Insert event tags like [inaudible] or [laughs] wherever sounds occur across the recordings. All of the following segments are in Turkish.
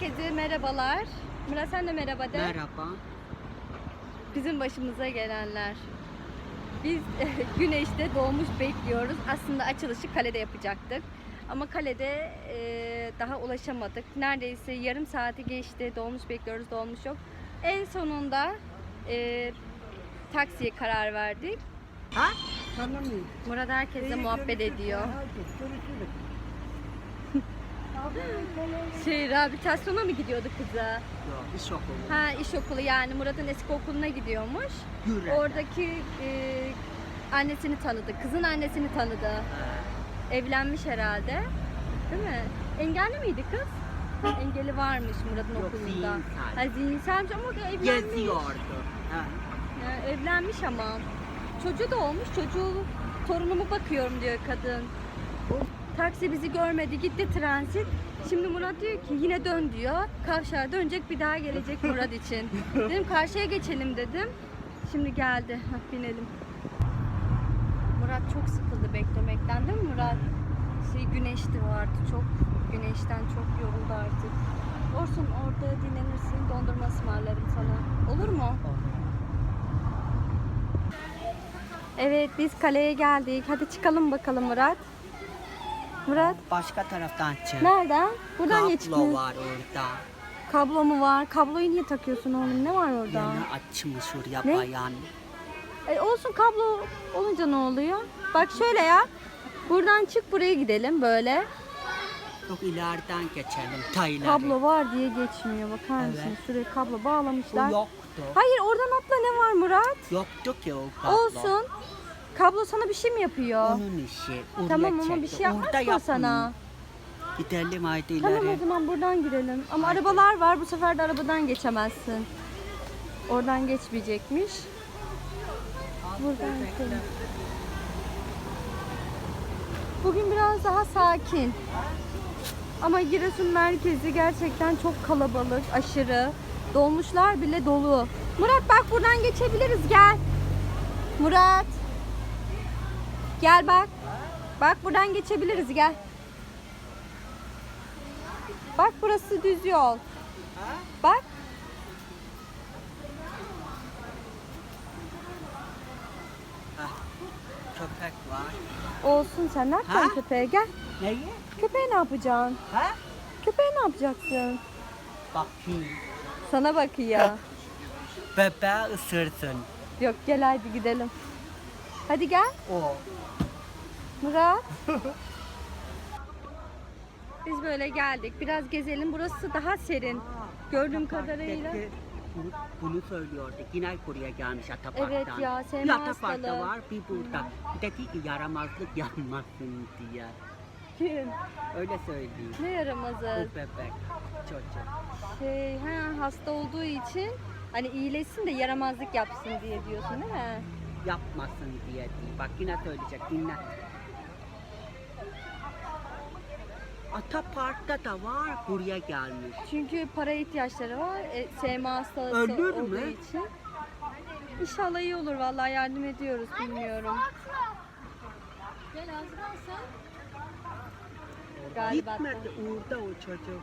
Herkese merhabalar. Murat sen de merhaba de. Merhaba. Bizim başımıza gelenler. Biz [laughs] güneşte doğmuş bekliyoruz. Aslında açılışı kalede yapacaktık. Ama kalede e, daha ulaşamadık. Neredeyse yarım saati geçti. Dolmuş bekliyoruz, dolmuş yok. En sonunda e, taksiye karar verdik. Ha? Tanımıyorum. Murat herkesle muhabbet ediyor. Şey rehabilitasyona mı gidiyordu kıza? Yok, iş okulu. Ha iş okulu yani Murat'ın eski okuluna gidiyormuş. Güre. Oradaki e, annesini tanıdı. Kızın annesini tanıdı. Ha. Evlenmiş herhalde. Değil mi? Engelli miydi kız? Engeli varmış Murat'ın Yok, okulunda. zihinsel. Ha zihinselmiş ama evlenmiş. Geziyordu. Ha. Ha, evlenmiş ama. Çocuğu da olmuş. Çocuğu torunumu bakıyorum diyor kadın. Taksi bizi görmedi. Gitti transit. Şimdi Murat diyor ki yine dön diyor. Kavşağa dönecek bir daha gelecek Murat için. [laughs] Dedim karşıya geçelim dedim. Şimdi geldi. Hah, binelim. Murat çok sıkıldı beklemekten değil mi Murat? Şey güneşti vardı çok. Güneşten çok yoruldu artık. Olsun orada dinlenirsin. Dondurma ısmarlarım sana. Olur mu? Evet biz kaleye geldik. Hadi çıkalım bakalım Murat. Murat Başka taraftan çık. nereden? Buradan Kablo geçmiyor. var orada. Kablo mu var? Kabloyu niye takıyorsun oğlum? Ne var orada? Yani açmış oraya Ne? bayan. E, olsun kablo olunca ne oluyor? Bak şöyle ya. Buradan çık buraya gidelim böyle. Yok ileriden geçelim. Tayları. Kablo var diye geçmiyor. Bakar mısın? Evet. Şuraya kablo Bu bağlamışlar. yoktu. Hayır oradan atla ne var Murat? Yoktu ki o kablo. Olsun. Kablo sana bir şey mi yapıyor? Onun işi. Tamam ama bir şey yapmaz o sana. Gidelim haydi ileri. Tamam o zaman buradan girelim. Ama arabalar var. Bu sefer de arabadan geçemezsin. Oradan geçmeyecekmiş. Buradan gidelim. Bugün biraz daha sakin. Ama Giresun merkezi gerçekten çok kalabalık, aşırı. Dolmuşlar bile dolu. Murat bak buradan geçebiliriz gel. Murat. Gel bak. Bak buradan geçebiliriz gel. Bak burası düz yol. Bak. Köpek var. Olsun sen ne yapacaksın Ha? köpeğe gel. Neyi? Köpeğe ne yapacaksın? Ha? Köpeğe ne yapacaksın? Bakayım. Sana bakıyor. Bebeği ısırsın. Yok gel hadi gidelim. Hadi gel O. Murat. [laughs] Biz böyle geldik. Biraz gezelim. Burası daha serin. Gördüğüm kadarıyla. Bunu, bunu söylüyordu. Yine buraya gelmiş Atapark'tan. Evet ya, sevme Bir Atapark'ta hastalığı. var bir burada. Bir dedi ki yaramazlık yapmasın diye. Kim? Öyle söyleyeyim. Ne yaramazı? Bu bebek. Çocuk. Şey, ha, hasta olduğu için hani iyileşsin de yaramazlık yapsın diye diyorsun değil mi? Yapmasın diye değil. Bak yine söyleyecek. Dinle. Atapark'ta da var. Buraya gelmiş. Çünkü para ihtiyaçları var. E, SMA hastası Ölür olduğu mü? için. İnşallah iyi olur vallahi yardım ediyoruz bilmiyorum. Gel Azra sen. Galiba. Gitmedi orada o çocuk.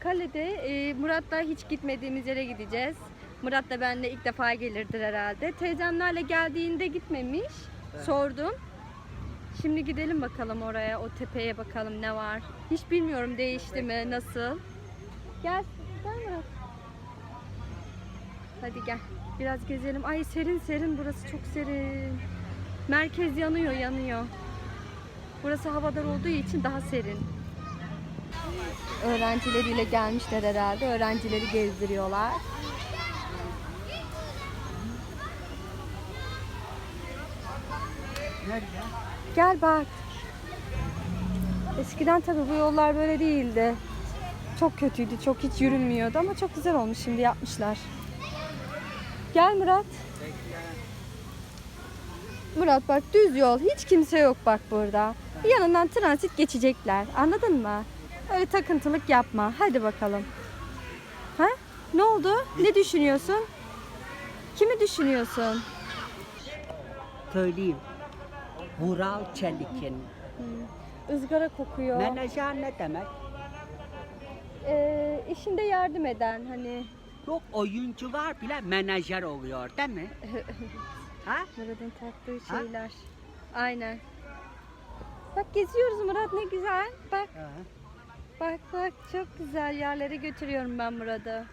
Kalede e, Murat'la hiç gitmediğimiz yere gideceğiz. Murat da benimle ilk defa gelirdir herhalde. Teyzemlerle geldiğinde gitmemiş. Sordum. Şimdi gidelim bakalım oraya, o tepeye bakalım ne var. Hiç bilmiyorum değişti mi, nasıl. Gel, gel Murat. Hadi gel. Biraz gezelim. Ay serin serin burası çok serin. Merkez yanıyor, yanıyor. Burası havadar olduğu için daha serin. Öğrencileriyle gelmişler herhalde. Öğrencileri gezdiriyorlar. Nerede? Gel bak. Eskiden tabii bu yollar böyle değildi. Çok kötüydü, çok hiç yürünmüyordu ama çok güzel olmuş şimdi yapmışlar. Gel Murat. Murat bak düz yol. Hiç kimse yok bak burada. Yanından transit geçecekler. Anladın mı? Öyle takıntılık yapma. Hadi bakalım. Ha? Ne oldu? Ne düşünüyorsun? Kimi düşünüyorsun? Söyleyeyim. Vural Çelik'in ızgara kokuyor. Menajer ne demek? Ee, işinde yardım eden hani Yok oyuncular bile menajer oluyor değil mi? [laughs] ha? Murat'ın taktığı Ha? şeyler. Aynen. Bak geziyoruz Murat ne güzel. Bak Ha. bak bak çok güzel yerlere götürüyorum ben Murat'ı. Ha.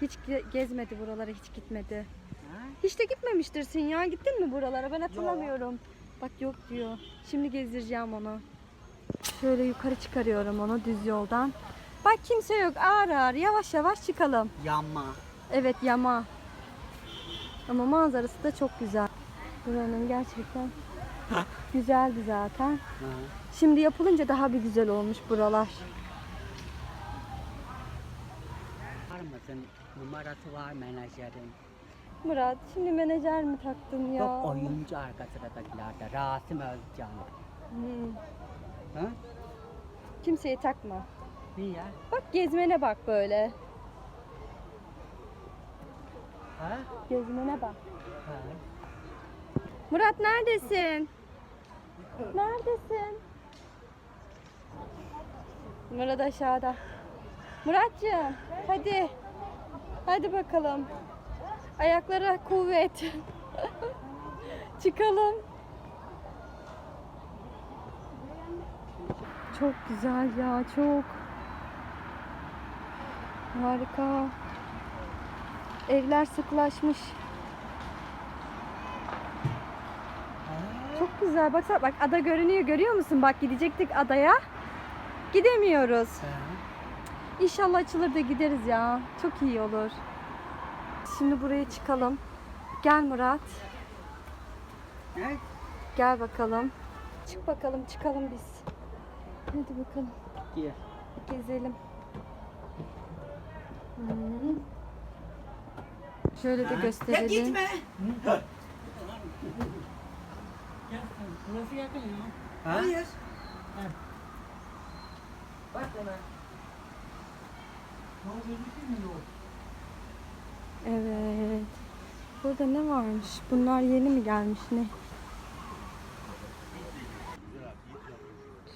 Hiç ge- gezmedi buralara hiç gitmedi. Ha? Hiç de gitmemiştirsin ya. Gittin mi buralara? Ben hatırlamıyorum. Bak yok diyor. Şimdi gezdireceğim onu. Şöyle yukarı çıkarıyorum onu düz yoldan. Bak kimse yok. Ağır ağır yavaş yavaş çıkalım. Yama. Evet yama. Ama manzarası da çok güzel. Buranın gerçekten [laughs] güzeldi zaten. Şimdi yapılınca daha bir güzel olmuş buralar. Var mısın? Numarası var menajerin. Murat şimdi menajer mi taktın ya? Yok oyuncu arka sıradakilerde. Rasim Özcan. Hmm. Ha? Kimseye takma. Niye? Bak gezmene bak böyle. Ha? Gezmene bak. Ha? Murat neredesin? Neredesin? Murat aşağıda. Muratcığım hadi. Hadi bakalım. Ayaklara kuvvet. [laughs] Çıkalım. Çok güzel ya çok. Harika. Evler sıklaşmış. Çok güzel. Baksana bak ada görünüyor. Görüyor musun? Bak gidecektik adaya. Gidemiyoruz. İnşallah açılır da gideriz ya. Çok iyi olur. Şimdi buraya çıkalım. Gel Murat. Ne? Gel bakalım. Çık bakalım çıkalım biz. Hadi bakalım. Gir. Gezelim. Hmm. Şöyle de gösterelim. Burası yakın ya. Ha? Hayır. Bak ona. Evet. Burada ne varmış? Bunlar yeni mi gelmiş ne?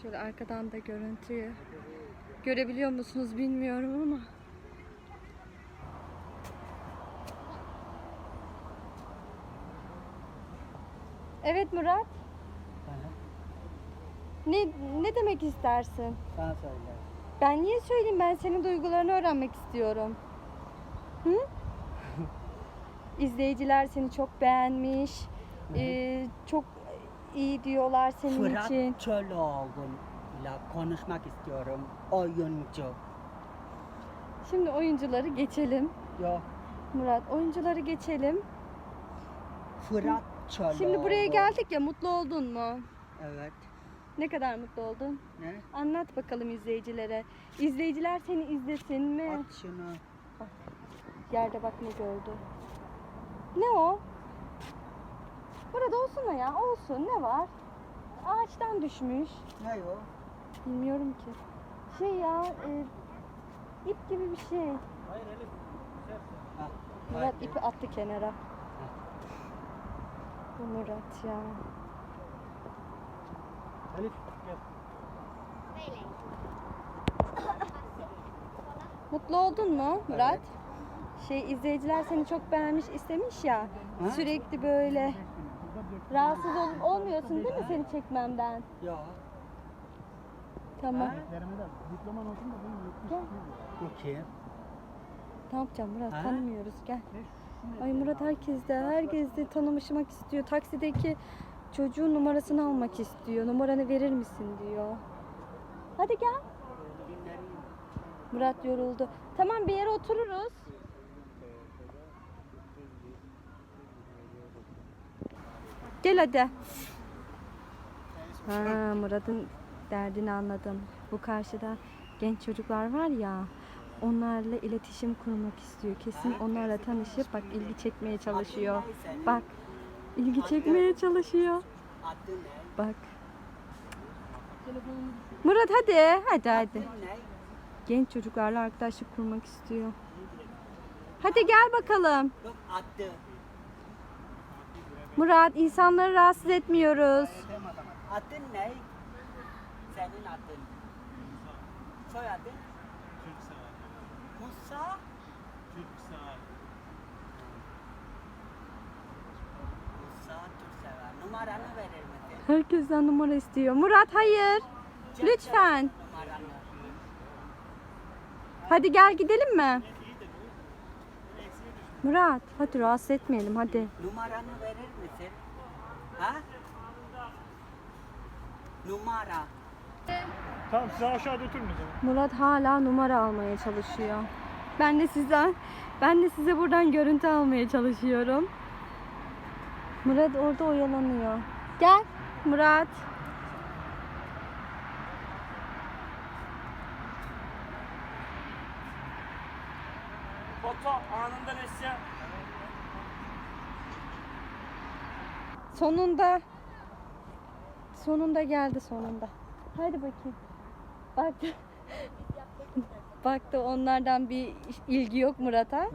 Şöyle arkadan da görüntüyü görebiliyor musunuz bilmiyorum ama. Evet Murat. Ne ne demek istersin? Sen söyle. Ben niye söyleyeyim? Ben senin duygularını öğrenmek istiyorum. Hı? İzleyiciler seni çok beğenmiş. Ee, çok iyi diyorlar senin Fırat için. Çöloğlu'yla konuşmak istiyorum. Oyuncu. Şimdi oyuncuları geçelim. Yok. Murat oyuncuları geçelim. Fırat Çöloğlu. Şimdi buraya geldik ya mutlu oldun mu? Evet. Ne kadar mutlu oldun? Ne? Anlat bakalım izleyicilere. İzleyiciler seni izlesin mi? Aç şunu. Yerde bak ne gördü. Ne o? Burada olsun da ya olsun ne var? Ağaçtan düşmüş. Ne o? Bilmiyorum ki. Şey ya e, ip gibi bir şey. Ha, Murat hadi. ipi attı kenara. Bu Murat ya. Elif gel. Mutlu oldun mu Murat? Şey izleyiciler seni çok beğenmiş istemiş ya. Ha? Sürekli böyle rahatsız ol- olmuyorsun değil mi seni çekmemden? Yok. Tamam. Diploman olsun da. Gel. Kim? Ne yapacağım Murat? Ha? Tanımıyoruz gel. Ay Murat herkes de herkes de tanımışmak istiyor. Taksideki çocuğun numarasını almak istiyor. Numaranı verir misin diyor. Hadi gel. Murat yoruldu. Tamam bir yere otururuz. Gel hadi. Ha, Murat'ın derdini anladım. Bu karşıda genç çocuklar var ya. Onlarla iletişim kurmak istiyor. Kesin onlarla tanışıp bak ilgi çekmeye çalışıyor. Bak ilgi çekmeye çalışıyor. Bak. Murat hadi. Hadi hadi. Genç çocuklarla arkadaşlık kurmak istiyor. Hadi gel bakalım. Murat insanları rahatsız etmiyoruz. Adı ne? Senin adın. Soyadın? Türksever. Musa. Türksever. Musa Türksever. Numaranı verir misin? Herkesten numara istiyor. Murat hayır. Lütfen. Numaranı. Hadi gel gidelim mi? Murat hadi rahatsız etmeyelim hadi. Numaranı verir misin? Ha? Numara. Tamam siz aşağıda oturun o zaman. Murat hala numara almaya çalışıyor. Ben de sizden ben de size buradan görüntü almaya çalışıyorum. Murat orada oyalanıyor. Gel Murat. Sonunda sonunda geldi sonunda. Haydi bakayım. Baktı. [laughs] Baktı onlardan bir ilgi yok Murat'a.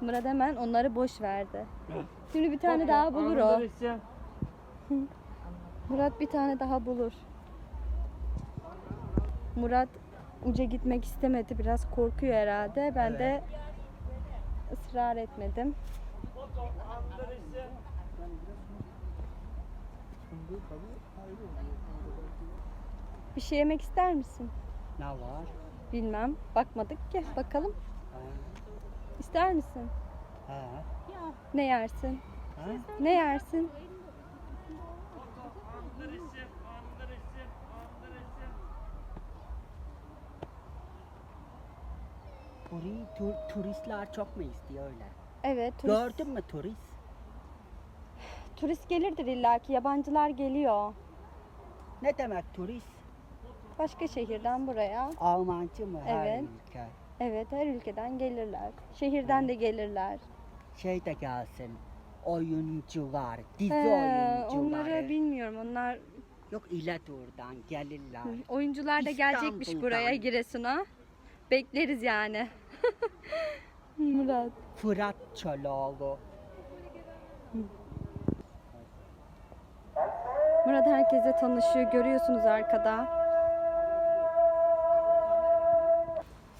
Murat hemen onları boş verdi. Şimdi bir tane daha bulur o. Murat bir tane daha bulur. Murat uca gitmek istemedi. Biraz korkuyor herhalde. Ben de ısrar etmedim. Bir şey yemek ister misin? Ne var? Bilmem. Bakmadık ki. Bakalım. Ha. İster misin? Ha. Ne yersin? Ha? Ne yersin? Burayı tur- turistler çok mu istiyor öyle? Evet. Turist, Gördün mü turist? Turist gelirdir illaki. Yabancılar geliyor. Ne demek turist? Başka şehirden buraya. Almancı mı her Evet. ülke? Evet her ülkeden gelirler. Şehirden de gelirler. Şey de gelsin. Oyuncular, dizi He, oyuncuları. onları bilmiyorum. Onlar Yok İlatur'dan gelirler. oyuncular da gelecekmiş İstanbul'dan. buraya Giresun'a. Bekleriz yani. [laughs] Murat. Fırat Çoloğlu. Murat herkese tanışıyor. Görüyorsunuz arkada.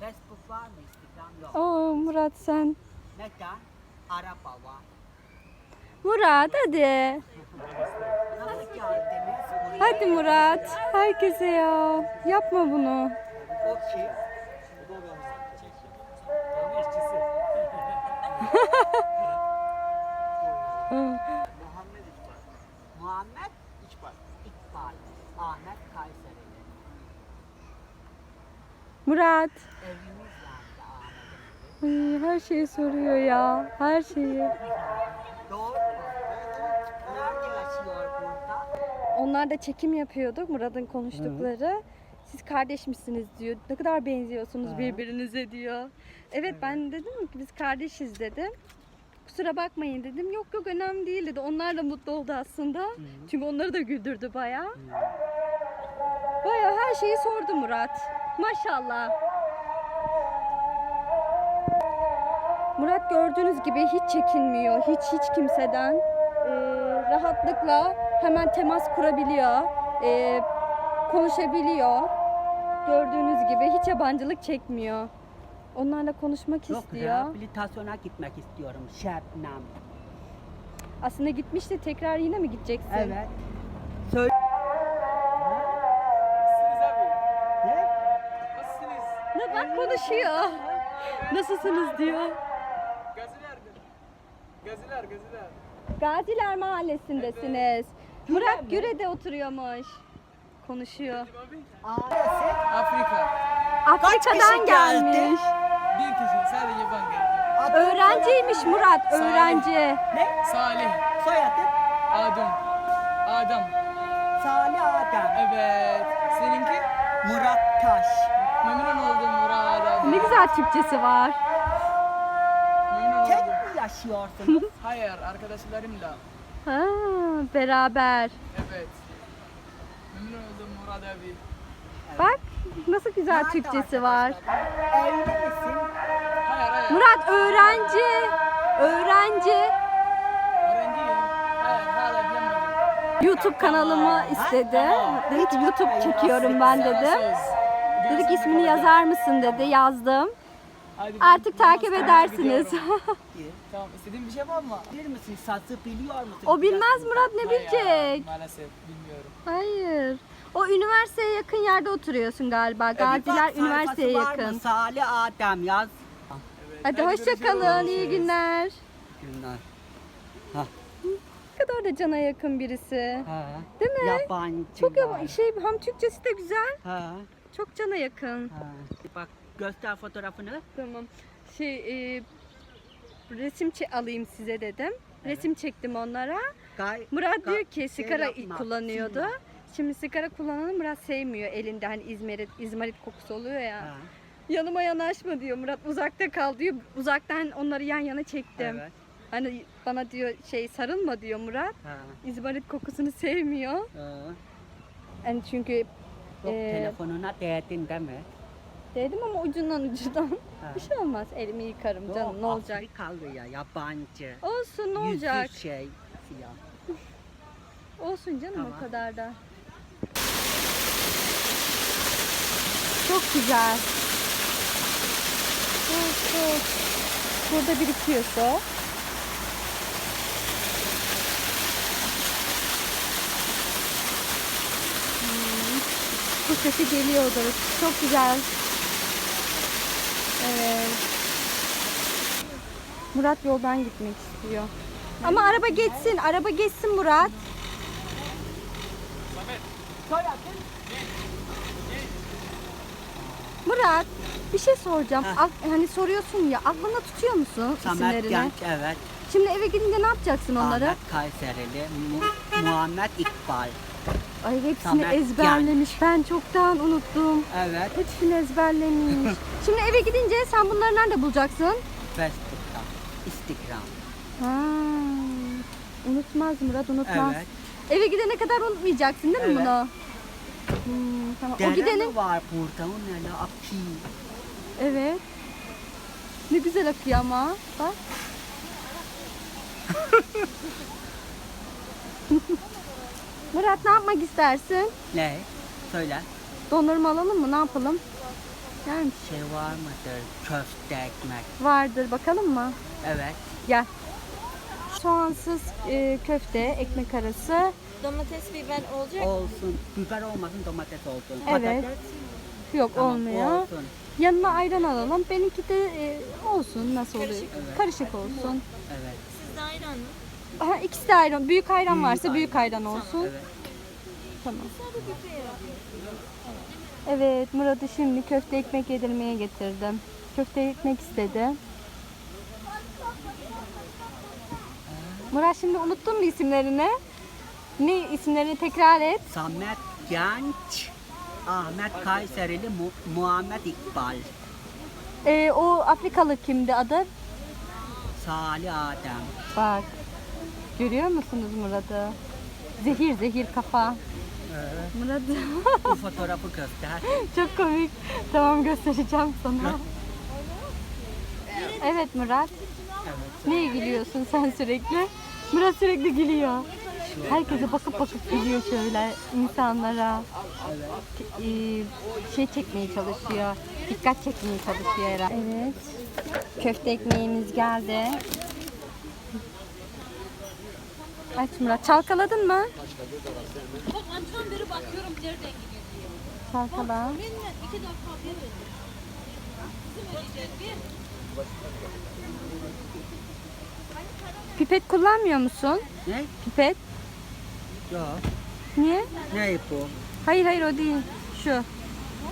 Facebook var mı? Instagram yok. Oo Murat sen. Neden? Araba var. Murat hadi. Nasıl geldiniz buraya? Hadi Murat. Herkese ya. Yapma bunu. O kim? [laughs] Muhammed İkbal. İkbal. Ahmet Kayserili. Murat. Evimiz nerede Ahmet'in? Ay, her şeyi soruyor ya. Her şeyi. Doğru mu? Nerede yaşıyor burada? Onlar da çekim yapıyorduk Murat'ın konuştukları. Siz kardeş misiniz diyor. Ne kadar benziyorsunuz birbirinize diyor. Evet ben dedim ki biz kardeşiz dedim. Kusura bakmayın dedim. Yok yok önemli değil dedi. Onlar da mutlu oldu aslında. Çünkü onları da güldürdü baya. Baya her şeyi sordu Murat. Maşallah. Murat gördüğünüz gibi hiç çekinmiyor. Hiç hiç kimseden. Ee, rahatlıkla hemen temas kurabiliyor. Ee, konuşabiliyor. Gördüğünüz gibi hiç yabancılık çekmiyor. Onlarla konuşmak Yok istiyor. rehabilitasyona gitmek istiyorum. Şebnem. Aslında gitmişti tekrar yine mi gideceksin? Evet. Söyle. Ne? Ne bak konuşuyor. Nasılsınız diyor. Gaziler'dir. Gaziler, gaziler. Gaziler Mahallesi'ndesiniz. Murat Güre'de oturuyormuş. Konuşuyor. Afrika. Afrika'dan kişi geldi? gelmiş. Bir kişi sadece ben geldim. adı Öğrenciymiş Murat, Salih. öğrenci. Ne? Salih, Soyadı? Adem. Adam. Salih Adem. Evet. Seninki? Murat Taş. Memnun oldum Murat abi. Ne güzel Türkçesi var. Memnun Tek oldum. mi yaşıyorsunuz? [laughs] Hayır, arkadaşlarımla. Ha, beraber. Evet. Memnun oldum Murat abi. Bak nasıl güzel Türkçesi var. Hayır, hayır. Murat öğrenci. Öğrenci. YouTube kanalımı istedi. Dedi ki YouTube çekiyorum ben dedi. Dedi ki ismini yazar mısın dedi. Yazdım. Hadi Artık takip edersiniz. [laughs] Tamam istediğin bir şey var mı? Bilir misin sazı biliyor musun? o bilmez Murat ne bilecek? Maalesef bilmiyorum. Hayır. O üniversiteye yakın yerde oturuyorsun galiba. Gaziler üniversiteye var mı? yakın. Salih Adem yaz. Hadi hoşça kalın. iyi günler. Günler. Ne kadar da cana yakın birisi. Ha. Değil mi? Yabancı. Çok yava- şey hem Türkçesi de güzel. Ha. Çok cana yakın. Ha. Bak göster fotoğrafını. Tamam. Şey e, resim çe- alayım size dedim. Resim çektim onlara. Gay Murat diyor ki şey sigara yapma, kullanıyordu. silme. Şimdi sigara kullananı Murat sevmiyor elinde hani izmarit, izmarit kokusu oluyor ya. Ha. Yanıma yanaşma diyor Murat uzakta kal diyor. Uzaktan onları yan yana çektim. Evet. Hani bana diyor şey sarılma diyor Murat. Ha. İzmarit kokusunu sevmiyor. Ha. Yani çünkü Yok, Ee, telefonuna değdin değil mi? dedim ama ucundan ucundan Ha. bir şey olmaz. Elimi yıkarım Yok, canım ne olacak? Afrikalı ya yabancı. Olsun ne Yüzü olacak? şey siyah. Olsun canım Tamam. o kadar da. Çok güzel. Çok çok. Burada birikiyor su. Hmm. Bu sesi geliyordur. Çok güzel. Evet. Murat yoldan gitmek istiyor. Ama araba geçsin, araba geçsin Murat. Murat, bir şey soracağım. Ak- hani soruyorsun ya, aklında tutuyor musun Samet isimlerini? Genç evet. Şimdi eve gidince ne yapacaksın onları? Ahmet Kayserili. Mu- Muhammed İkbal. Ay hepsini Samet ezberlemiş. Ben çoktan unuttum. Evet. Hepsini ezberlemiş. [laughs] Şimdi eve gidince sen bunları nerede bulacaksın? Facebook'ta. Instagram. Ha, unutmaz Murat, unutmaz. Evet. Eve gidene kadar unutmayacaksın değil mi Evet. bunu? Hmm, tamam. Dere o gidenin mi var burada? O ne la? Evet. Ne güzel akıyor ama. Bak. [laughs] Murat ne yapmak istersin? Ne? Söyle. Dondurma alalım mı? Ne yapalım? Yani Şey var mıdır? Köfte ekmek. vardır. Bakalım mı? Evet. Gel. Soğansız e, köfte, ekmek arası. Domates, biber olacak. Olsun. Biber olmasın domates olsun. Evet. Patates Yok tamam, olmuyor. Olsun. Yanına ayran alalım. Benimki de e, olsun. Nasıl oluyor? Karışık. Karışık olsun. Evet. Sizde ayran mı? Aha, ikisi de ayran. Büyük ayran Büyük varsa ayran. büyük ayran olsun. Evet. Tamam. Evet, Murat'ı şimdi köfte ekmek yedirmeye getirdim. Köfte ekmek istedi. Murat şimdi unuttun mu isimlerini? Ne isimlerini tekrar et. Samet Genç. Ahmet Kayserili. Mu- Muhammed İkbal. Ee, o Afrikalı kimdi adı? Salih Adem. Bak. Görüyor musunuz Murat'ı? Zehir zehir kafa. Evet. Murat Bu [laughs] fotoğrafı göster. çok komik. Tamam göstereceğim sana. Evet Murat. Evet. Niye gülüyorsun sen sürekli? Murat sürekli gülüyor. Herkese bakıp bakıp gülüyor şöyle insanlara. Ee, şey çekmeye çalışıyor. Dikkat çekmeye çalışıyor herhalde. Evet. Köfte ekmeğimiz geldi. Aç Murat. Çalkaladın mı? Bak antren beri bakıyorum nereden gidiyor. Çalkala. Ben iki dakika bir ödedim. Bizim ödeyeceğiz bir. Pipet kullanmıyor musun? Ne? Pipet. Yok. Niye? Ne bu? Hayır hayır o değil. Şu.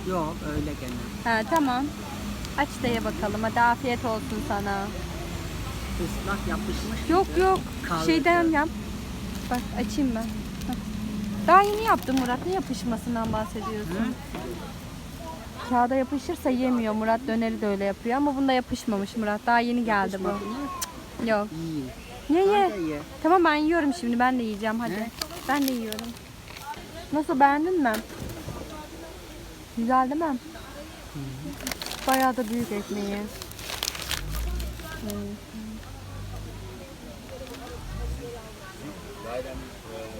Yok öyle gene. Ha tamam. Aç da ye bakalım. Hadi afiyet olsun sana. Islak yapışmış. Yok yok. Kaldı. Şeyden yap. Bak açayım ben. Hah. Daha yeni yaptım Murat. Ne yapışmasından bahsediyorsun? Kağıda yapışırsa yemiyor. Murat döneri de öyle yapıyor ama bunda yapışmamış Murat. Daha yeni geldi bu. Cık, Yok. İyi. Ye ye. Ye. Tamam ben yiyorum şimdi. Ben de yiyeceğim hadi. Ne? Ben de yiyorum. Nasıl beğendin mi? Güzel değil mi? Bayağı da büyük ekmeği. E,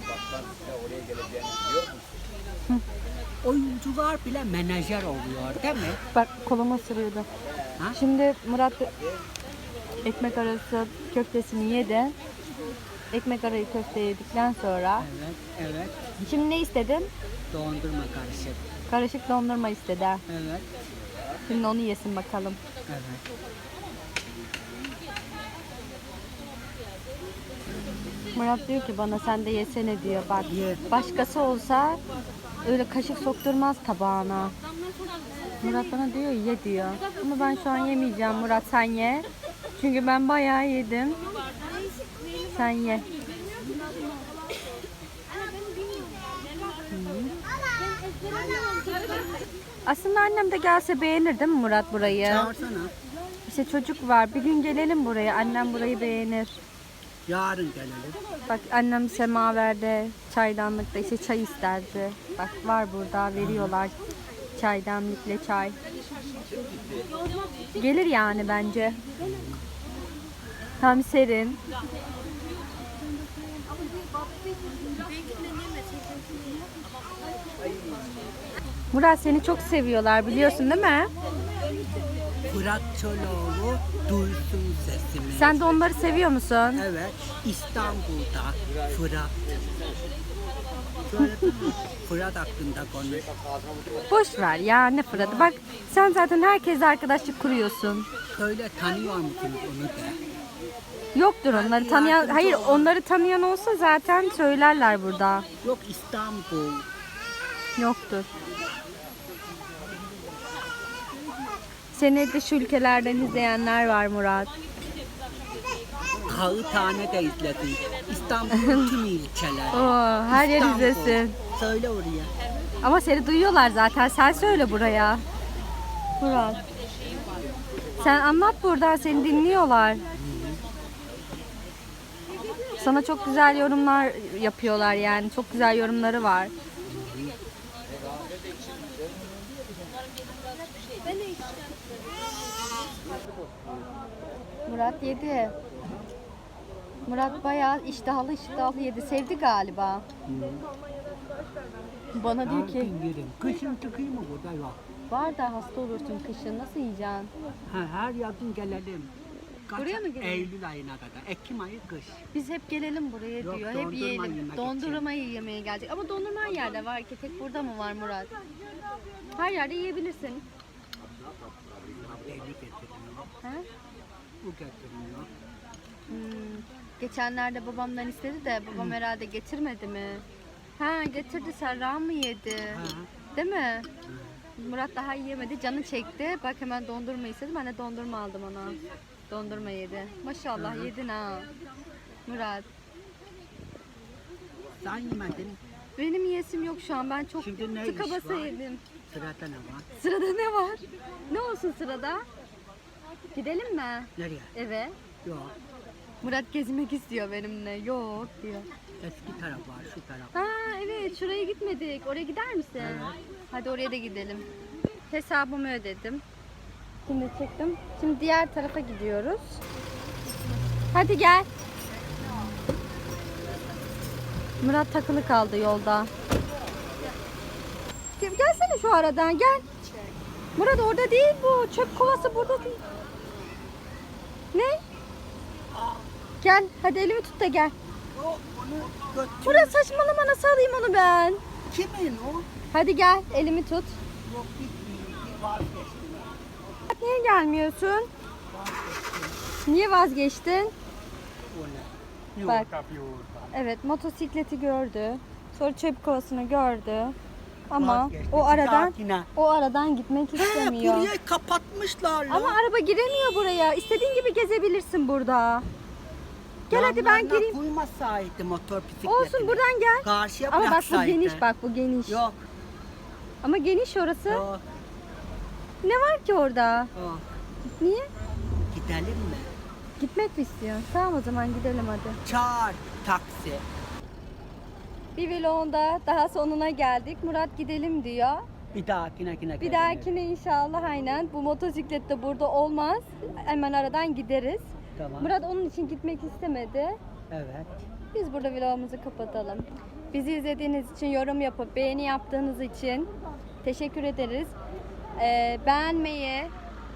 başkan size oraya geleceğini biliyor musunuz? Oyuncular bile menajer oluyor değil mi? Bak koluma sırıyordu. Ha? Şimdi Murat ekmek arası köftesini yedi. Ekmek arayı köfte yedikten sonra Evet, evet. şimdi ne istedim? Dondurma karışık. Karışık dondurma istedi. Evet, Şimdi onu yesin bakalım. evet. Murat diyor ki bana sen de yesene diyor. Bak Ye. başkası olsa öyle kaşık sokturmaz tabağına. Murat bana diyor ye diyor. Ama ben şu an yemeyeceğim Murat sen ye. Çünkü ben bayağı yedim. Sen ye. Aslında annem de gelse beğenir değil mi Murat burayı? Çağırsana. İşte çocuk var. Bir gün gelelim buraya. Annem burayı beğenir. Yarın gelelim. Bak annem semaverde çaydanlıkta işte çay isterdi. Bak var burada veriyorlar çaydanlıkla çay. Gelir yani bence. Hem serin. Murat seni çok seviyorlar biliyorsun değil mi? Fırat Çoloğlu duysun sesimi. Sen de onları seviyor musun? Evet, İstanbul'da Fırat. Fırat hakkında konuş. Boş ver ya ne Fırat'ı. Bak sen zaten herkesle arkadaşlık kuruyorsun. Söyle tanıyor musunuz onu de. Yoktur onları tanıyan. Hayır onları tanıyan olsa zaten söylerler burada. Yok İstanbul. Yoktur. Seni dış ülkelerden izleyenler var Murat. Kağıthane de izledim. İstanbul'un [laughs] tüm ilçeleri. Oo, her yer İstanbul. izlesin. Söyle oraya. Ama seni duyuyorlar zaten. Sen söyle buraya. Murat. Sen anlat buradan seni dinliyorlar. Sana çok güzel yorumlar yapıyorlar yani. Çok güzel yorumları var. Murat yedi. Murat bayağı iştahlı iştahlı yedi. Sevdi galiba. Bana diyor ki. Kışın çıkayım mı burada yok. var da hasta olursun kışın nasıl yiyeceksin? Ha, her yazın gelelim. Kaç- Buraya mı? Eylül ayına kadar. Ekim ayı kış. Biz hep gelelim buraya Yok, diyor. Hep dondurma yiyelim. yemek Dondurmayı yemeye gelecek. Ama dondurma her yerde var ki. Tek burada mı var Murat? Her yerde yiyebilirsin. Evli getirmiyor. Ha? Bu getirmiyor. Hmm. Geçenlerde babamdan istedi de babam herhalde getirmedi mi? Ha getirdi Serra mı yedi? Ha. Değil mi? Murat daha yiyemedi. Canı çekti. Bak hemen dondurma istedi. Ben de dondurma aldım ona. Dondurma yedi. Maşallah yedin ha. Murat. Sen yemedin. Benim yiyesim yok şu an. Ben çok Şimdi ne tıka iş basa var? yedim. Sırada ne var? Sırada ne var? Ne olsun sırada? Gidelim mi Nereye? eve? Yok. Murat gezmek istiyor benimle. Yok diyor. Eski taraf var, şu taraf. Ha evet şuraya gitmedik. Oraya gider misin? Evet. Hadi oraya da gidelim. Hesabımı ödedim. Şimdi çıktım. Şimdi diğer tarafa gidiyoruz. Hadi gel. Murat takılı kaldı yolda. Gel- Gelsene şu aradan gel. Murat orada değil bu. Çöp kovası burada değil. Ne? Gel hadi elimi tut da gel. Murat saçmalama nasıl alayım onu ben? Kimin o? Hadi gel elimi tut. Yok. Niye gelmiyorsun? Niye vazgeçtin? Bak. Evet motosikleti gördü. Sonra çöp kovasını gördü. Ama Vazgeçti. o aradan Saatine. o aradan gitmek He, istemiyor. burayı kapatmışlar. Ama araba giremiyor buraya. İstediğin gibi gezebilirsin burada. Gel hadi ben Yanlarına gireyim. Koymasaydı motor bisikletini. Olsun buradan gel. Karşıya Ama bak bu bıraksaydı. geniş bak bu geniş. Yok. Ama geniş orası. Yok. Ne var ki orada? Yok. Niye? Gidelim mi? Gitmek mi istiyorsun? Tamam o zaman gidelim hadi. Çağır taksi. Bir vlogunda daha sonuna geldik. Murat gidelim diyor. Bir dahakine yine Bir dahakine inşallah aynen bu motosiklet de burada olmaz. Hemen aradan gideriz. Tamam. Murat onun için gitmek istemedi. Evet. Biz burada vlogumuzu kapatalım. Bizi izlediğiniz için, yorum yapıp beğeni yaptığınız için teşekkür ederiz. Ee, beğenmeyi,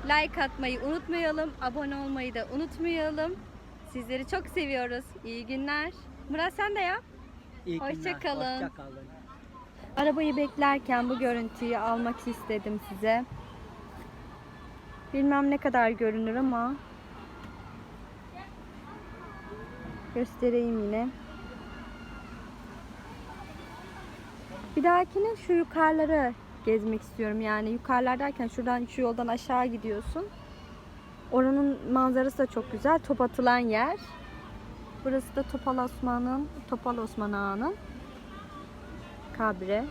like atmayı unutmayalım. Abone olmayı da unutmayalım. Sizleri çok seviyoruz. İyi günler. Murat sen de yap. İyi günler, Hoşça kalın. Hoşça kalın. Arabayı beklerken bu görüntüyü almak istedim size. Bilmem ne kadar görünür ama göstereyim yine. Bir dahakine şu yukarıları gezmek istiyorum. Yani yukarılar derken şuradan şu yoldan aşağı gidiyorsun. Oranın manzarası da çok güzel. Top atılan yer. Burası da Topal Osman'ın, Topal Osman Ağa'nın kabri.